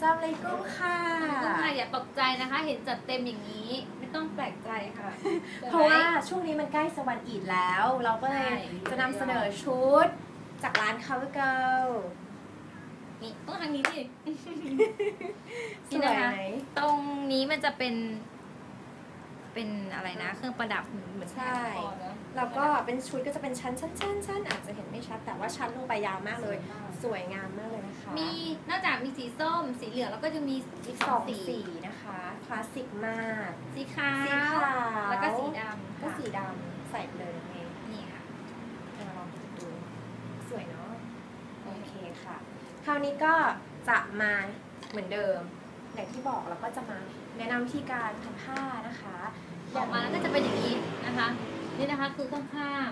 สลามอะลัยกุมค่ะคุณค่ะอย่าตกใจนะคะ เห็นจัดเต็มอย่างนี้ ไม่ต้องแปลกใจค่ะ เพราะว่าช่วงนี้มันใกล้สวรรค์อีดแล้ว เราก็เลยใช่จะนำเสนอชุดจากร้าน Cover Girl นี่ต้องทางนี้สิสนี่วยนะคะไหมตรงนี้มันจะเป็น เป็นอะไรนะ เครื่องประดับเหมือนใช่แขนคอเนอะแล้วก็เป็นชุดก็จะเป็นชั้นชั้นชั้นชั้นอาจจะเห็นไม่ชัด แต่ว่าชั้นลงไปยาวมากเลย สวยงามมากเลยนะคะ มีนอกจากมีสีส้ม สีเหลืองแล้วก็จะมีอีกสองสีนะคะ คลาสสิกมาก สีขาวสีขาวแล้วก็สีดำก็ค่ะสีดำใส่ไปเลยนั่นเองนี่ค่ะอะลองดูสวยเนาะโอเคค่ะ คราวนี้ก็จะมาเหมือนเดิม อย่างที่บอกเราก็จะมาแนะนำวิธีการพันผ้านะคะออกมาแล้วก็จะเป็นอย่างนี้นะคะ นี่นะคะคือข้าง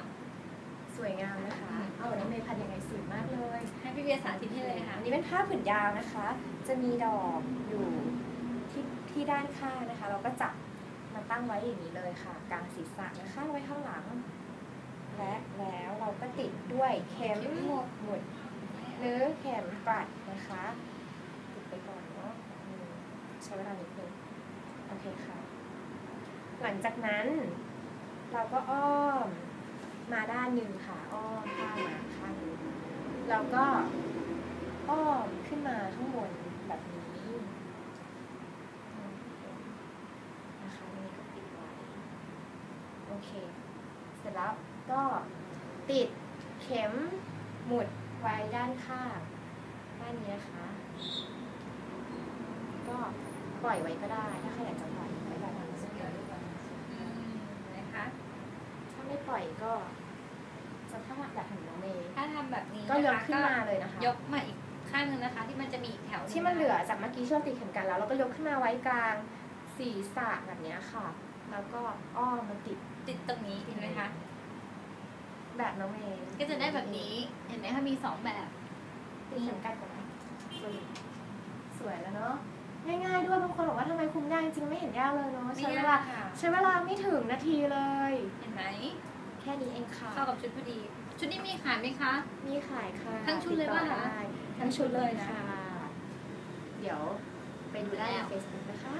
สวยงามนะคะ เอาน้องเมย์พันยังไงสวยมากเลยๆให้พี่เบียร์สาธิตให้เลยค่ะอันนี้เป็นผ้าผืนยาวนะคะ จะมีดอกอยู่ที่ที่ด้านข้างนะคะ เราก็จับมาตั้งไว้อย่างนี้เลยค่ะ กลางศีรษะนะคะไว้ข้างหลัง และแล้วเราก็ติดด้วยเข็มเข็มหมุดหมุดหรือเข็มกลัดนะคะ ติดไปก่อนเนาะอืมใช้เวลานิดนึงโอเคค่ะ หลังจากนั้น เราก็อ้อมมาด้านหนึ่งค่ะ อ้อมข้างมาข้างนึงแล้วก็อ้อมขึ้นมาข้างบนแบบนี้นะคะนี่ก็ติดไว้โอเค เสร็จแล้วก็ติดเข็มหมุดไว้ด้านข้างด้านนี้นะคะ ปล่อยไว้ก็ได้ ถ้าใครอยากจะปล่อยไว้แบบนี้อืมนะคะถ้าไม่ปล่อยก็จะถ้าแบบของน้องเมย์ถ้าทำแบบนี้ก็ยกะคะขึ้นมาเลยนะคะ ยกมาอีกข้างหนึงนะคะ ที่มันจะมีอีกแถวที่มันเหลือจากเมื่อกี้ที่เราติดเข็มกันแล้ว เราก็ยกขึ้นมาไว้กลางศีรษะแบบเนี้ยค่ะ แล้วก็อ้อมมาติดติดตรงนี้เห็นไหมคะ แบบน้องเมย์ก็จะได้แบบนี้ เห็นไหมคะ มีสองแบบติดเข็มกันก่อนนะสวยแล้วเนาะ ง่ายๆด้วยบางคนบอกว่าทำไมคุมยากจริงๆไม่เห็นยากเลยเนาะไม่ใช้เวยาลากค่ะใช้เวลาไม่ถึงนาทีเลย เห็นไหมแค่นี้เองค่ะเข้ากับชุดพอดี ชุดนี้มีขายไหมคะ มีขายค่ะ ทั้งชุดเลยติต่อป่ะคะได้ทั้งชุดเลยค่ะ เดี๋ยวไปดูได้ใน Facebook นะคะ